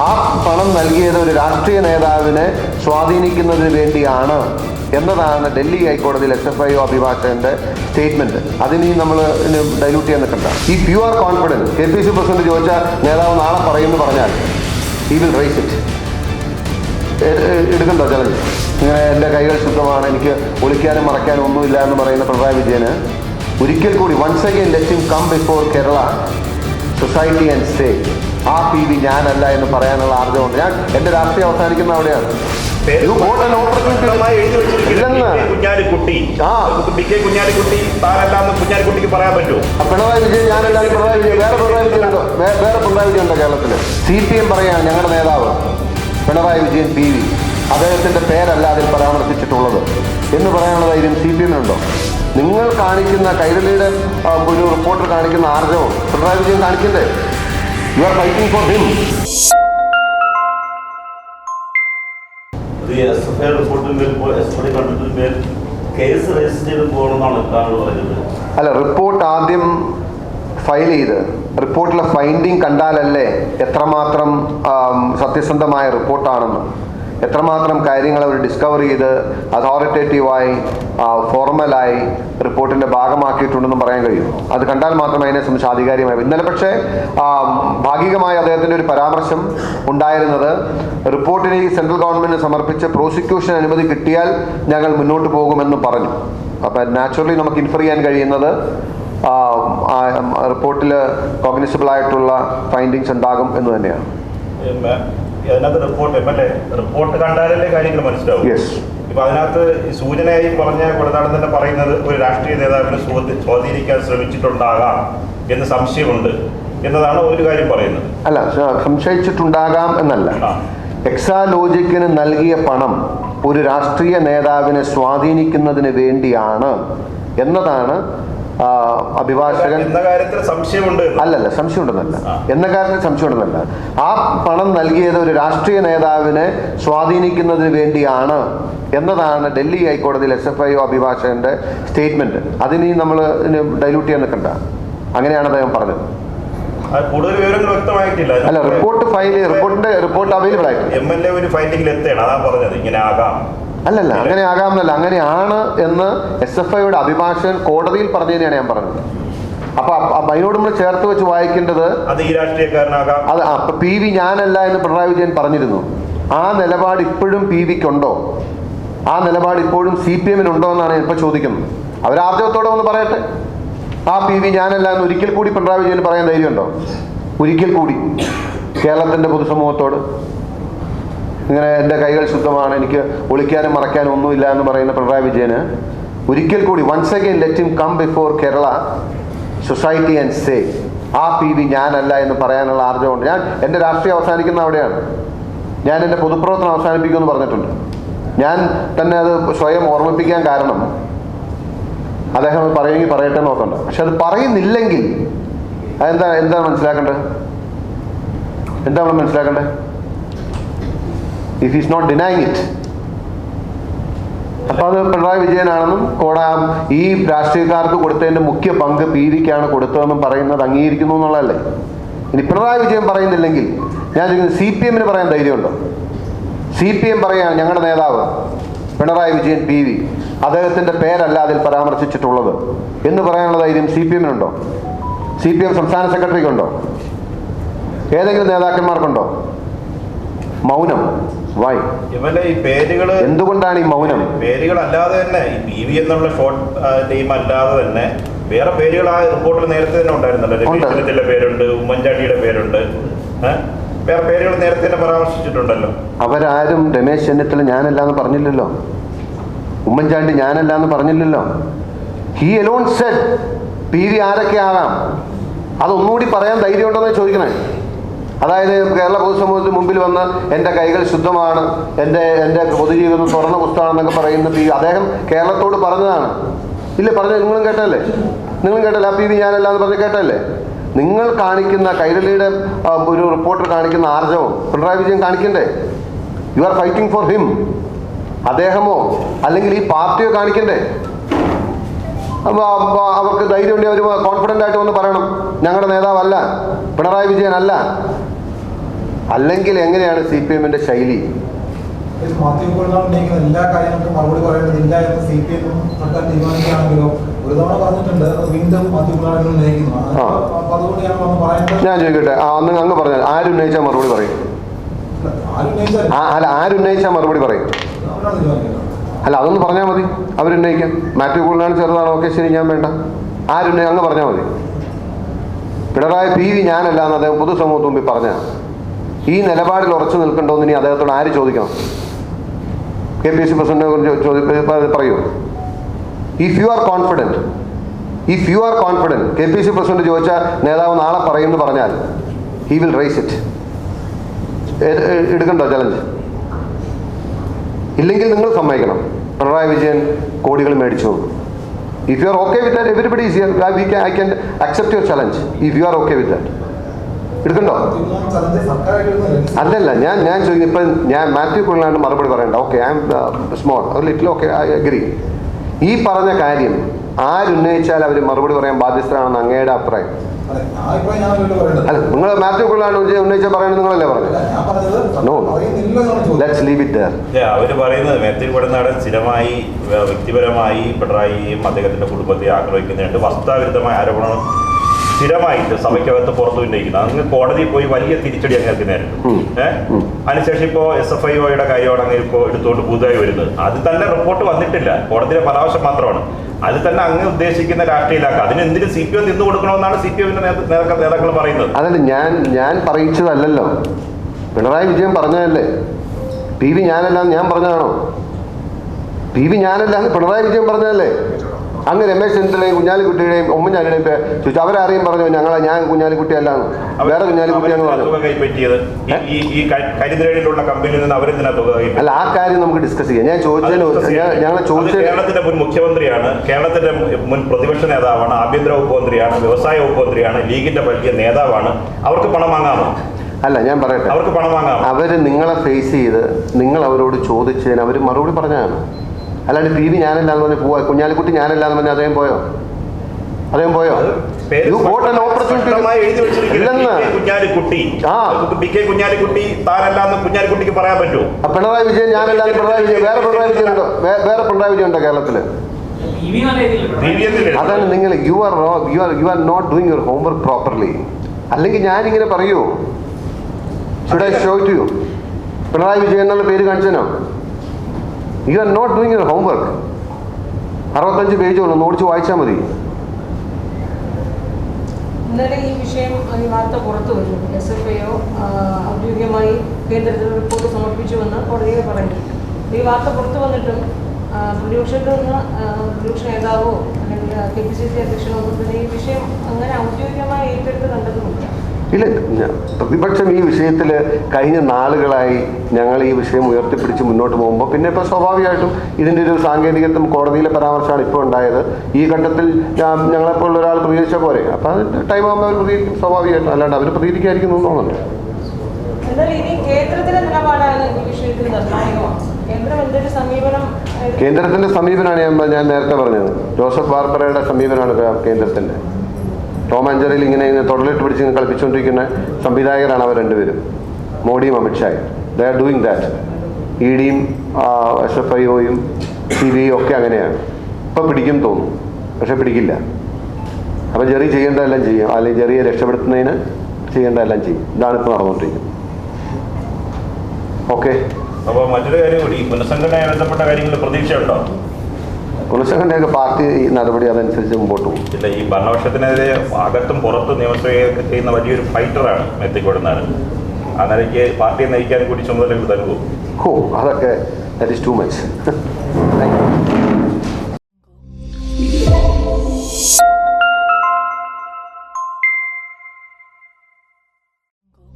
ആ പണം നൽകിയത് ഒരു രാഷ്ട്രീയ നേതാവിനെ സ്വാധീനിക്കുന്നതിന് വേണ്ടിയാണ് എന്നതാണ് ഡൽഹി ഹൈക്കോടതിയിൽ എസ് എഫ് ഐ ഒ അഭിഭാഷകന്റെ സ്റ്റേറ്റ്മെന്റ് അതിനി നമ്മൾ ഡൈലൂട്ട് ചെയ്യാൻ നിൽക്കണ്ട. ഈ pure confidence K P C president ചോദിച്ച നേതാവ് നാളെ പറയുമെന്ന് പറഞ്ഞാൽ ഈ വിൽ റൈസ് ഇറ്റ് എടുക്കണ്ടോ ചലഞ്ച് ഇങ്ങനെ എന്റെ കൈകൾ ശുദ്ധമാണ് എനിക്ക് ഒളിക്കാനും മറയ്ക്കാനും ഒന്നുമില്ല എന്ന് പറയുന്ന പിണറായി വിജയന് ഒരിക്കൽ കൂടി once again let him come before Kerala society and state ആ പി വി ഞാനല്ല എന്ന് പറയാനുള്ള ആർജവമുണ്ട്. ഞാൻ എന്റെ രാഷ്ട്രീയം അവസാനിക്കുന്ന അവിടെയാണ്. പിണറായി വിജയൻ ഞാനല്ല പിണറായി വിജയൻ വേറെ പിണറായി വിജയൻ ഉണ്ടോ? വേറെ പിണറായി വിജയൻ ഉണ്ടോ കേരളത്തിൽ സി പി എം പറയാണ് ഞങ്ങളുടെ നേതാവ് പിണറായി വിജയൻ പി വി. അദ്ദേഹത്തിന്റെ പേരല്ല അതിൽ പരാമർശിച്ചിട്ടുള്ളത്. എന്ന് പറയാനുള്ള ധൈര്യം സി പി എമ്മിനുണ്ടോ നിങ്ങൾ കാണിക്കുന്ന കൈരളിയുടെ ഒരു റിപ്പോർട്ടർ കാണിക്കുന്ന ആർജവം Pinarayi Vijayan കാണിക്കണ്ടേ? You are fighting for him അല്ല റിപ്പോർട്ട് ആദ്യം ഫയൽ ചെയ്ത്. റിപ്പോർട്ടിലെ ഫൈൻഡിങ് കണ്ടാലല്ലേ എത്രമാത്രം സത്യസന്ധമായ റിപ്പോർട്ടാണെന്ന്. എത്രമാത്രം കാര്യങ്ങൾ അവർ ഡിസ്കവർ ചെയ്ത് അതോറിറ്റേറ്റീവായി ഫോർമലായി റിപ്പോർട്ടിന്റെ ഭാഗമാക്കിയിട്ടുണ്ടെന്ന് പറയാൻ കഴിയും. അത് കണ്ടാൽ മാത്രമേ അതിനെ സംബന്ധിച്ച് ആധികാരികമായി. ഇന്നലെ പക്ഷേ ഭാഗികമായി അദ്ദേഹത്തിന്റെ ഒരു പരാമർശം ഉണ്ടായിരുന്നത് റിപ്പോർട്ടിനെ ഈ സെൻട്രൽ ഗവൺമെന്റിന് സമർപ്പിച്ച് പ്രോസിക്യൂഷൻ അനുമതി കിട്ടിയാൽ ഞങ്ങൾ മുന്നോട്ട് പോകുമെന്ന് പറഞ്ഞു. അപ്പം നാച്ചുറലി നമുക്ക് ഇൻഫർ ചെയ്യാൻ കഴിയുന്നത് റിപ്പോർട്ടിൽ കോഗ്നിസിബിൾ ആയിട്ടുള്ള ഫൈൻഡിങ്സ് ഉണ്ടാകും എന്ന് തന്നെയാണ്. അതിനകത്ത് report M L A report കണ്ടാലല്ലേ കാര്യങ്ങൾ മനസ്സിലാവും. ഇപ്പൊ അതിനകത്ത് സൂചനയായി പറഞ്ഞ കൊടുത്താടൻ തന്നെ പറയുന്നത് ഒരു രാഷ്ട്രീയ നേതാവിനെ സ്വാധീ- സ്വാധീനിക്കാൻ ശ്രമിച്ചിട്ടുണ്ടാകാം എന്ന് സംശയമുണ്ട് എന്നതാണ് ഒരു കാര്യം പറയുന്നത്. അല്ല സംശയിച്ചിട്ടുണ്ടാകാം എന്നല്ല. എക്സാലോജിക്കിന് നൽകിയ പണം ഒരു രാഷ്ട്രീയ നേതാവിനെ സ്വാധീനിക്കുന്നതിന് വേണ്ടിയാണ് എന്നതാണ് അഭിഭാഷകൻ എന്ന കാര്യത്തിൽ സംശയമുണ്ട്. അല്ലല്ല സംശയമുണ്ടെന്നല്ല. എന്ന കാര്യത്തിൽ സംശയമുണ്ടെന്നല്ല. ആ പണം നൽകിയത് ഒരു രാഷ്ട്രീയ നേതാവിനെ സ്വാധീനിക്കുന്നതിന് വേണ്ടിയാണ് എന്നതാണ് ഡൽഹി ഹൈക്കോടതിയിൽ എസ് എഫ് ഐ ഒ അഭിഭാഷകന്റെ സ്റ്റേറ്റ്മെന്റ്. അതിനി നമ്മൾ ഡൈലൂട്ട് ചെയ്യാൻ നിൽക്കണ്ട. അങ്ങനെയാണ് അദ്ദേഹം പറഞ്ഞത്. അത് കൂടുതൽ വിവരങ്ങൾ വ്യക്തമായിട്ടില്ല. അല്ല റിപ്പോർട്ട് ഫയൽ റിപ്പോർട്ടിന്റെ റിപ്പോർട്ട് അവൈലബിൾ ആയിട്ടുണ്ട്. എം എൽ എ ഒരു ഫൈൻഡിങ്ങിൽ എത്തുകയാണ്. അതാ പറഞ്ഞത്. ഇങ്ങനെ ആകാം. അല്ലല്ല അങ്ങനെ ആകാമെന്നല്ല. അങ്ങനെയാണ് എന്ന് എസ് എഫ് ഐയുടെ അഭിഭാഷകൻ കോടതിയിൽ പറഞ്ഞതിനെയാണ് ഞാൻ പറഞ്ഞത്. അപ്പൊ അതിനോട് നമ്മൾ ചേർത്ത് വെച്ച് വായിക്കേണ്ടത് അത് അപ്പൊ പി വി ഞാനല്ല എന്ന് പിണറായി വിജയൻ പറഞ്ഞിരുന്നു. ആ നിലപാട് ഇപ്പോഴും പി വിക്കുണ്ടോ? ആ നിലപാട് ഇപ്പോഴും സി പി എമ്മിനുണ്ടോ എന്നാണ് ഇപ്പൊ ചോദിക്കുന്നത്. അവർ ആർജവത്തോടെ ഒന്ന് പറയട്ടെ. ആ പി വി ഞാനല്ല എന്ന് ഒരിക്കൽ കൂടി പിണറായി വിജയൻ പറയാൻ ധൈര്യമുണ്ടോ? ഒരിക്കൽ കൂടി. കേരളത്തിന്റെ പൊതുസമൂഹത്തോട്. ഇങ്ങനെ എന്റെ കൈകൾ ശുദ്ധമാണ് എനിക്ക് ഒളിക്കാനും മറയ്ക്കാനും ഒന്നുമില്ല എന്ന് പറയുന്ന പിണറായി വിജയന് ഒരിക്കൽ കൂടി once again let him come before Kerala society and say ആ പി വി ഞാനല്ല എന്ന് പറയാനുള്ള ആർജവമുണ്ട്. ഞാൻ എന്റെ രാഷ്ട്രീയം അവസാനിക്കുന്ന അവിടെയാണ്. ഞാൻ എന്റെ പൊതുപ്രവർത്തനം അവസാനിപ്പിക്കുമെന്ന് പറഞ്ഞിട്ടുണ്ട്. ഞാൻ തന്നെ അത് സ്വയം ഓർമ്മിപ്പിക്കാൻ കാരണം അദ്ദേഹം പറയുമെങ്കിൽ പറയട്ടെ നോക്കണ്ട പക്ഷെ അത് പറയുന്നില്ലെങ്കിൽ അതെന്താ എന്താണ് മനസ്സിലാക്കേണ്ടത്? എന്താണ് മനസ്സിലാക്കേണ്ടത്? If is not denying it അപ്പൊ അത് പിണറായി വിജയനാണെന്നും കോടാം ഈ രാഷ്ട്രീയക്കാർക്ക് കൊടുത്തതിന്റെ മുഖ്യ പങ്ക് പീതിക്കാണ് കൊടുത്തതെന്നും പറയുന്നത് അംഗീകരിക്കുന്നു എന്നുള്ളതല്ലേ? ഇനി പിണറായി വിജയൻ പറയുന്നില്ലെങ്കിൽ ഞാൻ ചോദിക്കുന്നത് സി പി എമ്മിന് പറയാൻ ധൈര്യമുണ്ടോ? സി പി എം പറയാണ് ഞങ്ങളുടെ നേതാവ് പിണറായി വിജയൻ പി വി. അദ്ദേഹത്തിന്റെ പേരല്ല അതിൽ പരാമർശിച്ചിട്ടുള്ളത്. എന്ന് പറയാനുള്ള ധൈര്യം സി പി എമ്മിനുണ്ടോ? സി പി എം സംസ്ഥാന സെക്രട്ടറിക്കുണ്ടോ? ഏതെങ്കിലും നേതാക്കന്മാർക്കുണ്ടോ? മൗനം. വൈ ഇവന്റെ ഈ പേരുകൾ എന്തുകൊണ്ടാണ് ഈ മൗനം? പേരുകൾ അല്ലാതെ തന്നെ ഈ പി വി എന്നുള്ള ഷോർട്ട് നെയിം അല്ലാതെ തന്നെ വേറെ പേരുകൾ ആ റിപ്പോർട്ടിൽ നേരത്തെ തന്നെ ഉണ്ടായിരുന്നല്ലോ. പേരുണ്ട് ഉമ്മൻചാണ്ടിയുടെ പേരുണ്ട് വേറെ പേരുകൾ നേരത്തെ തന്നെ പരാമർശിച്ചിട്ടുണ്ടല്ലോ. അവരാരും രമേശ് ചെന്നിത്തല ഞാനല്ല എന്ന് പറഞ്ഞില്ലല്ലോ. ഉമ്മൻചാണ്ടി ഞാനല്ല എന്ന് പറഞ്ഞില്ലല്ലോ. He alone said P V ആരൊക്കെ ആകാം? അതൊന്നുകൂടി പറയാൻ ധൈര്യമുണ്ടോ എന്ന് ചോദിക്കണേ. അതായത് കേരള പൊതുസമൂഹത്തിന് മുമ്പിൽ വന്ന് എന്റെ കൈകൾ ശുദ്ധമാണ് എന്റെ എന്റെ പൊതുജീവിതം തുറന്ന പുസ്തകമാണെന്നൊക്കെ പറയുന്ന പി അദ്ദേഹം കേരളത്തോട് പറഞ്ഞതാണ്. ഇല്ല പറഞ്ഞ നിങ്ങളും കേട്ടല്ലേ നിങ്ങളും കേട്ടല്ലേ ആ പി വി ഞാനല്ല എന്ന് പറഞ്ഞ് കേട്ടല്ലേ നിങ്ങൾ കാണിക്കുന്ന കൈരളിയുടെ ഒരു റിപ്പോർട്ടർ കാണിക്കുന്ന ആർജവം Pinarayi Vijayan കാണിക്കണ്ടേ? You are fighting for him അദ്ദേഹമോ? അല്ലെങ്കിൽ ഈ പാർട്ടിയോ കാണിക്കണ്ടേ? അവർക്ക് ധൈര്യം ഉണ്ടെങ്കിൽ അവർ കോൺഫിഡന്റ് ആയിട്ട് വന്ന് പറയണം. ഞങ്ങളുടെ നേതാവല്ല. പിണറായി വിജയൻ അല്ല അല്ലെങ്കിൽ എങ്ങനെയാണ് സി പി എമ്മിന്റെ ശൈലി? മാത്യു എല്ലാ കാര്യങ്ങൾക്കും മറുപടി പറയേണ്ടതില്ല എന്ന് സി പി എം സർക്കാർ തീരുമാനിക്കുകയാണെങ്കിലോ? ഒരു തവണ പറഞ്ഞിട്ടുണ്ട്. അത് വീണ്ടും മാത്യു ഉന്നയിക്കുന്നു. അതുകൊണ്ട് ഞാൻ പറയേണ്ടത് ഞാൻ ചോദിക്കട്ടെ. അന്ന് അങ്ങ് പറഞ്ഞാൽ ആരുന്നയിച്ചാൽ മറുപടി പറയും? അല്ല ആരുന്നയിച്ചാൽ മറുപടി പറയും? അല്ല അതൊന്ന് പറഞ്ഞാൽ മതി. അവരുന്നയിക്കാം മാത്യു കൂടുതലാണ് ചെറുതാണോ. ഓക്കെ ശരി ഞാൻ വേണ്ട. ആരുന്നയി അങ്ങ് പറഞ്ഞാൽ മതി. പിണറായി പി വി ഞാനല്ല എന്ന് അദ്ദേഹം പൊതുസമൂഹത്തിന് മുമ്പിൽ പറഞ്ഞ ഈ നിലപാടിൽ ഉറച്ചു നിൽക്കണ്ടോന്ന് ഇനി അദ്ദേഹത്തോട് ആര് ചോദിക്കണം? കെ പി സി പ്രസിഡന്റിനെ കുറിച്ച് പറയൂ. If you are confident if you are confident K P C president ചോദിച്ച നേതാവ് നാളെ പറയുമെന്ന് പറഞ്ഞാൽ ഹി വിൽ റൈസ് ഇറ്റ് എടുക്കണ്ടോ ചലഞ്ച് ഇല്ലെങ്കിൽ നിങ്ങൾ സമ്മതിക്കണം. പിണറായി വിജയൻ കോടികൾ മേടിച്ചു. If you are okay with that everybody is we I can accept your challenge if you are okay with that എടുക്കണ്ടോ? അല്ലല്ല ഞാൻ ഞാൻ ചോദിക്കും ഇപ്പം ഞാൻ മാത്യു കുള്ളാണ്ട് മറുപടി പറയണ്ട. Okay I'm small little okay I agree ഈ പറഞ്ഞ കാര്യം ആരുന്നയിച്ചാൽ അവർ മറുപടി പറയാൻ ബാധ്യസ്ഥരാണെന്ന് അങ്ങയുടെ അഭിപ്രായം? അല്ല നിങ്ങൾ മാത്യു കൊള്ളാണ് ഉന്നയിച്ച പറയുന്നത് നിങ്ങളല്ലേ. പറയുന്നില്ല ലെറ്റ്സ് ലീവ് ഇറ്റ് അവർ പറയുന്നത് മാത്യു കൊടനാടൻ സ്ഥിരമായി വ്യക്തിപരമായി പിണറായിയും അദ്ദേഹത്തിന്റെ കുടുംബത്തെ ആക്രമിക്കുന്നുണ്ട്. വസ്തുതാവിരുദ്ധമായ ആരോപണം സ്ഥിരമായിട്ട് സഭയ്ക്കകത്ത് പുറത്തു ഉന്നയിക്കുന്നത് അങ്ങ് കോടതിയിൽ പോയി വലിയ തിരിച്ചടി നേരിട്ടു. ഏഹ് അതിനുശേഷം ഇപ്പോ എസ് എഫ് ഐ ഒയുടെ കാര്യമാണ് അങ്ങ് ഇപ്പോൾ എടുത്തുകൊണ്ട് പുതുതായി വരുന്നത്. അത് തന്നെ റിപ്പോർട്ട് വന്നിട്ടില്ല. കോടതിയുടെ പരാമർശം മാത്രമാണ്. അത് തന്നെ അങ്ങ് ഉദ്ദേശിക്കുന്ന രാഷ്ട്രീയലാക്കുക അതിന് എന്തിനും സി പി എം നിന്ന് കൊടുക്കണമെന്നാണ് സി പി എമ്മിന്റെ നേതാക്കൾ പറയുന്നത്. അതല്ല ഞാൻ ഞാൻ പറയിച്ചതല്ലല്ലോ. പിണറായി വിജയൻ പറഞ്ഞതല്ലേ? പി വി ഞാനല്ല ഞാൻ പറഞ്ഞതാണോ? പി വി ഞാനല്ല പിണറായി വിജയൻ പറഞ്ഞതല്ലേ? അങ്ങ് രമേശ് ചെന്നിത്തലയും കുഞ്ഞാലിക്കുട്ടിയുടെയും ഉമ്മൻചാണ്ടിയുടെയും പേര് ചോദിച്ചു. അവരാരെയും പറഞ്ഞു ഞങ്ങളെ ഞാൻ കുഞ്ഞാലിക്കുട്ടി അല്ലാന്ന് വേറെ കുഞ്ഞാലിക്കുട്ടിയാണ് പറഞ്ഞത് അല്ല ആ കാര്യം നമുക്ക് ഡിസ്കസ് ചെയ്യാം. ഞാൻ ചോദിച്ചതിന് ഞങ്ങൾ അത് ചോദിച്ചതിന് കേരളത്തിന്റെ മുൻ മുഖ്യമന്ത്രിയാണ്. കേരളത്തിന്റെ മുൻ പ്രതിപക്ഷ നേതാവാണ് ആഭ്യന്തര വകുപ്പ് മന്ത്രിയാണ് വ്യവസായ വകുപ്പ് മന്ത്രിയാണ് ലീഗിന്റെ വലിയ നേതാവാണ്. അവർക്ക് പണം വാങ്ങാമോ? അല്ല ഞാൻ പറയട്ടെ. അവർക്ക് പണം വാങ്ങാം അവർ നിങ്ങളെ ഫേസ് ചെയ്ത് നിങ്ങൾ അവരോട് ചോദിച്ചതിന് അവർ മറുപടി പറഞ്ഞതാണ്. അല്ലാണ്ട് പി വി ഞാനല്ല എന്ന് പറഞ്ഞ് പോവാ. കുഞ്ഞാലിക്കുട്ടി ഞാനല്ല എന്ന് പറഞ്ഞ് അദ്ദേഹം പോയോ? അദ്ദേഹം പോയോ? യു ഗോട്ട് ഇല്ലെന്ന്. കുഞ്ഞാലിക്കുട്ടി. ആ. പി കെ കുഞ്ഞാലിക്കുട്ടി താനല്ലാന്ന് കുഞ്ഞാലിക്കുട്ടിക്ക് പറയാൻ പറ്റുമോ? പിണറായി വിജയൻ ഞാനല്ല എന്ന് പിണറായി വിജയൻ വേറെ പിണറായി വിജയൻ ഉണ്ടോ? വേറെ പിണറായി വിജയൻ ഉണ്ടോ കേരളത്തിൽ? അതാണ് നിങ്ങൾ you are you are you are not doing your homework properly അല്ലെങ്കിൽ ഞാനിങ്ങനെ പറയൂ. Should I show to you Pinarayi Vijayan എന്നുള്ള പേര് കാണിച്ചനോ you are not doing your homework അറുപത്തഞ്ച് പേജ് ഉള്ളൂ. ഓടിച്ച് വായിച്ചാൽ മതി. ഈ വാർത്ത പുറത്തു ഔദ്യോഗികമായി വന്നിട്ടും ഏറ്റെടുത്ത് ഇല്ല പ്രതിപക്ഷം ഈ വിഷയത്തിൽ കഴിഞ്ഞ നാളുകളായി ഞങ്ങൾ ഈ വിഷയം ഉയർത്തിപ്പിടിച്ച് മുന്നോട്ട് പോകുമ്പോൾ പിന്നെ ഇപ്പോൾ സ്വാഭാവികമായിട്ടും ഇതിന്റെ ഒരു സാങ്കേതികത്വം കോടതിയിലെ പരാമർശമാണ് ഇപ്പോൾ ഉണ്ടായത്. ഈ ഘട്ടത്തിൽ ഞങ്ങളെപ്പോലുള്ള ഒരാൾ പ്രതികരിച്ച പോലെ അപ്പോൾ അത് ടൈം ആകുമ്പോൾ അവർ പ്രതികരിക്കും സ്വാഭാവികമായിട്ടും. അല്ലാണ്ട് അവർ പ്രതികരിക്കായിരിക്കും എന്ന് തോന്നുന്നുണ്ട്. കേന്ദ്രത്തിന്റെ സമീപനമാണ് ഞാൻ ഞാൻ നേരത്തെ പറഞ്ഞത്. ജോസഫ് വാർപ്പറയുടെ സമീപനമാണ് കേ- കേന്ദ്രത്തിന്റെ ടോം ആഞ്ചറിയിൽ ഇങ്ങനെ തൊടലിട്ട് പിടിച്ച് ഇങ്ങനെ കളിപ്പിച്ചുകൊണ്ടിരിക്കുന്ന സംവിധായകരാണ് അവർ രണ്ടുപേരും. മോഡിയും അമിത്ഷായും. They are doing that E ഡിയും എസ് എഫ് ഐ ഒയും സി ബി ഒക്കെ അങ്ങനെയാണ്. ഇപ്പം പിടിക്കും തോന്നും പക്ഷെ പിടിക്കില്ല. അപ്പം ജെറി ചെയ്യേണ്ടതെല്ലാം ചെയ്യും. അല്ലെങ്കിൽ ജെറിയെ രക്ഷപ്പെടുത്തുന്നതിന് ചെയ്യേണ്ടതെല്ലാം ചെയ്യും. ഇതാണ് ഇപ്പോൾ നടന്നുകൊണ്ടിരിക്കുന്നത്. ഓക്കെ അപ്പോൾ മറ്റൊരു കാര്യം കൂടി. പുനഃസംഘടനയായി ബന്ധപ്പെട്ട കാര്യങ്ങളിൽ പ്രതീക്ഷയുണ്ടോ? പുനഃസംഘടനയൊക്കെ പാർട്ടി നടപടി അതനുസരിച്ച് മുമ്പോട്ട് പോകും. ഇല്ല ഈ ഭരണപക്ഷത്തിനെതിരെ അകത്തും പുറത്തും നിയമസഭയൊക്കെ ചെയ്യുന്ന വലിയൊരു ഫൈറ്ററാണ് മെത്തിക്കൊടുന്നാണ് ആ നിലയ്ക്ക് പാർട്ടിയെ നയിക്കാൻ കൂടി ചുമതല നൽകും ഓ അതൊക്കെ ദാറ്റ് ഇസ് ടു മച്ച്